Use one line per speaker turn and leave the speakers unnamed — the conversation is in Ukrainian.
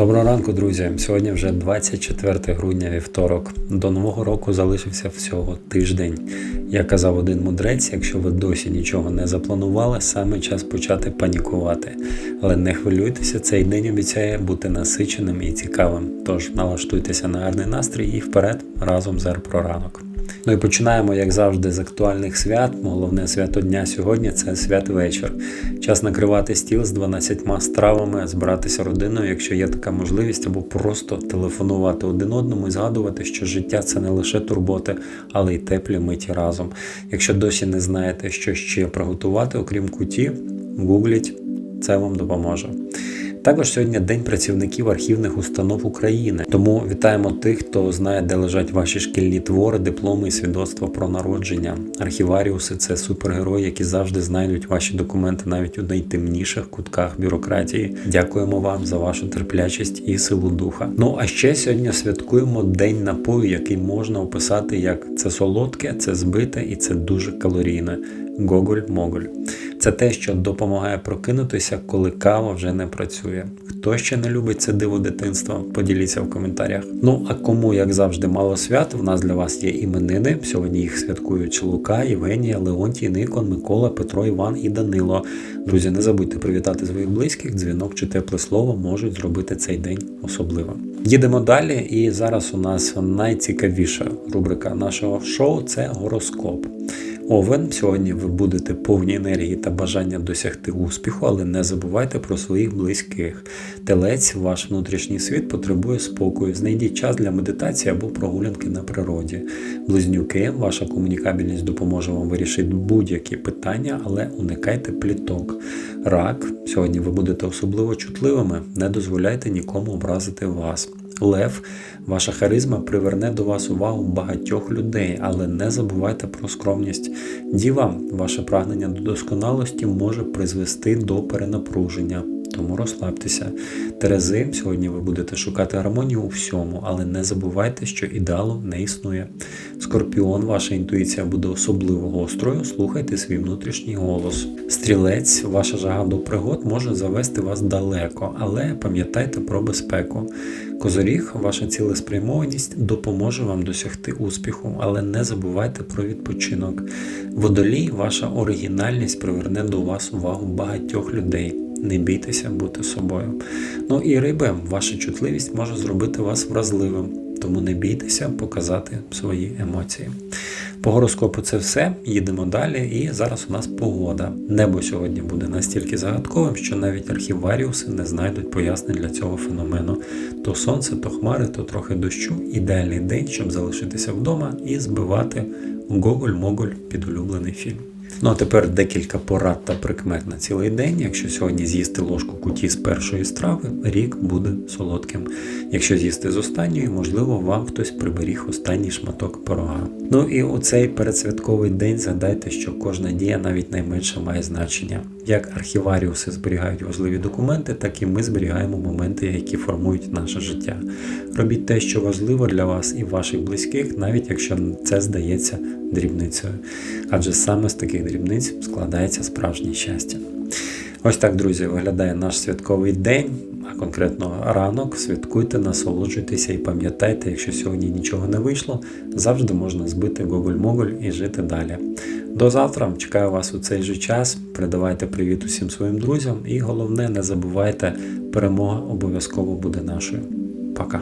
Доброго ранку, друзі. Сьогодні вже 24 грудня вівторок. До нового року залишився всього тиждень. Як казав один мудрець, якщо ви досі нічого не запланували, саме час почати панікувати. Але не хвилюйтеся, цей день обіцяє бути насиченим і цікавим. Тож налаштуйтеся на гарний настрій і вперед разом з про ранок. Ну і починаємо, як завжди, з актуальних свят. Головне свято дня сьогодні це святвечір. Час накривати стіл з 12 стравами, збиратися родиною, якщо є така можливість, або просто телефонувати один одному і згадувати, що життя це не лише турботи, але й теплі миті разом. Якщо досі не знаєте, що ще приготувати, окрім куті, гугліть, це вам допоможе. Також сьогодні День працівників архівних установ України. Тому вітаємо тих, хто знає, де лежать ваші шкільні твори, дипломи і свідоцтва про народження. Архіваріуси це супергерої, які завжди знайдуть ваші документи навіть у найтемніших кутках бюрократії. Дякуємо вам за вашу терплячість і силу духа. Ну а ще сьогодні святкуємо День напою, який можна описати як це солодке, це збите і це дуже калорійне. Гоголь-моголь. Це те, що допомагає прокинутися, коли кава вже не працює. Хто ще не любить це диво дитинства, поділіться в коментарях. Ну а кому, як завжди, мало свят, в нас для вас є іменини. Сьогодні їх святкують Лука, Євгенія, Леонтій, Никон, Микола, Петро, Іван і Данило. Друзі, не забудьте привітати своїх близьких. Дзвінок чи тепле слово можуть зробити цей день особливим. Їдемо далі, і зараз у нас найцікавіша рубрика нашого шоу це гороскоп. Овен, сьогодні ви будете повні енергії та бажання досягти успіху, але не забувайте про своїх близьких. Телець, ваш внутрішній світ потребує спокою. Знайдіть час для медитації або прогулянки на природі. Близнюки, ваша комунікабельність допоможе вам вирішити будь-які питання, але уникайте пліток. Рак, сьогодні ви будете особливо чутливими, не дозволяйте нікому образити вас. Лев, ваша харизма приверне до вас увагу багатьох людей, але не забувайте про скромність. Діва, ваше прагнення до досконалості може призвести до перенапруження. Тому розслабтеся. Терези, сьогодні ви будете шукати гармонію у всьому, але не забувайте, що ідеалу не існує. Скорпіон, ваша інтуїція буде особливо гострою, слухайте свій внутрішній голос. Стрілець, ваша жага до пригод може завести вас далеко, але пам'ятайте про безпеку. Козоріг, ваша цілеспрямованість допоможе вам досягти успіху, але не забувайте про відпочинок. Водолій, ваша оригінальність приверне до вас увагу багатьох людей. Не бійтеся бути собою. Ну і риби, ваша чутливість може зробити вас вразливим, тому не бійтеся показати свої емоції. По гороскопу це все. Їдемо далі. І зараз у нас погода. Небо сьогодні буде настільки загадковим, що навіть архіваріуси не знайдуть пояснень для цього феномену. То сонце, то хмари, то трохи дощу. Ідеальний день, щоб залишитися вдома і збивати Гоголь-Моголь під улюблений фільм. Ну а тепер декілька порад та прикмет на цілий день. Якщо сьогодні з'їсти ложку куті з першої страви, рік буде солодким. Якщо з'їсти з останньої, можливо, вам хтось приберіг останній шматок порога. Ну і у цей передсвятковий день згадайте, що кожна дія, навіть найменша, має значення. Як архіваріуси зберігають важливі документи, так і ми зберігаємо моменти, які формують наше життя. Робіть те, що важливо для вас і ваших близьких, навіть якщо це здається дрібницею. Адже саме з таких дрібниць складається справжнє щастя. Ось так, друзі, виглядає наш святковий день, а конкретно ранок. Святкуйте, насолоджуйтеся і пам'ятайте, якщо сьогодні нічого не вийшло, завжди можна збити гоголь-моголь і жити далі. До завтра, чекаю вас у цей же час. Передавайте привіт усім своїм друзям, і головне, не забувайте, перемога обов'язково буде нашою. Пока.